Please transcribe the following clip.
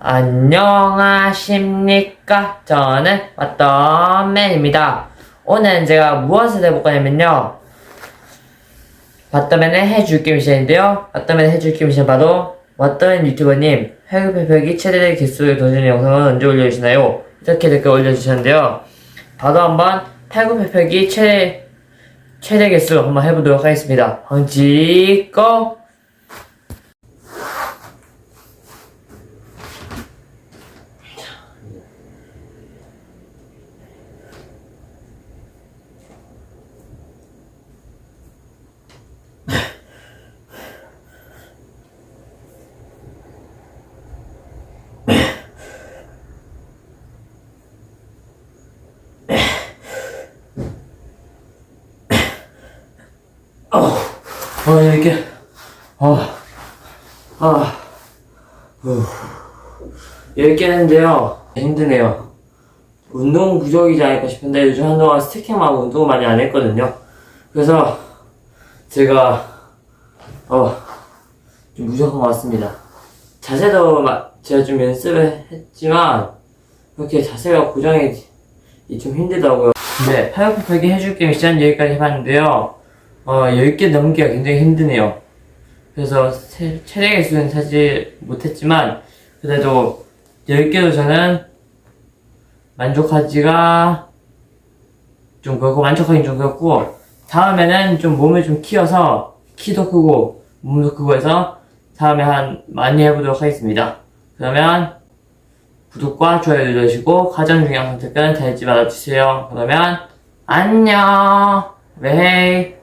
안녕하십니까? 저는 왓더맨입니다. 오늘 제가 무엇을 해볼 거냐면요. 왓더맨의 해줄게 미션인데요. 왓더맨의 해줄게 미션 바로 왓더맨 유튜버님 회급회벽이 최대 개수의 도전 영상을 언제 올려주시나요? 이렇게 댓글 올려주셨는데요. 바로 한번 팔굽혀펴기 최대 최대 개수 한번 해보도록 하겠습니다. 황지 고! 어, 이렇게, 어, 아, 후. 이렇게 했는데요. 힘드네요. 운동 부족이지 않을까 싶은데 요즘 한동안 스태킹하고 운동을 많이 안 했거든요. 그래서 제가, 어, 좀것 같습니다. 자세도 마- 제가 좀 연습을 했지만, 그렇게 자세가 고정이 좀 힘들더라고요. 네, 팔굽혀펴기 해줄게 미션 여기까지 해봤는데요. 어, 10개 넘기가 굉장히 힘드네요. 그래서 세- 최대 개수는 사실 못했지만, 그래도 10개도 저는 만족하지가 좀 그렇고, 만족하긴 좀 그렇고, 다음에는 좀 몸을 좀 키워서, 키도 크고, 몸도 크고 해서, 다음에 한, 많이 해보도록 하겠습니다. 그러면, 구독과 좋아요 눌러주시고, 가장 중요한 선택은 다 잊지 말아주세요. 그러면, 안녕! 네.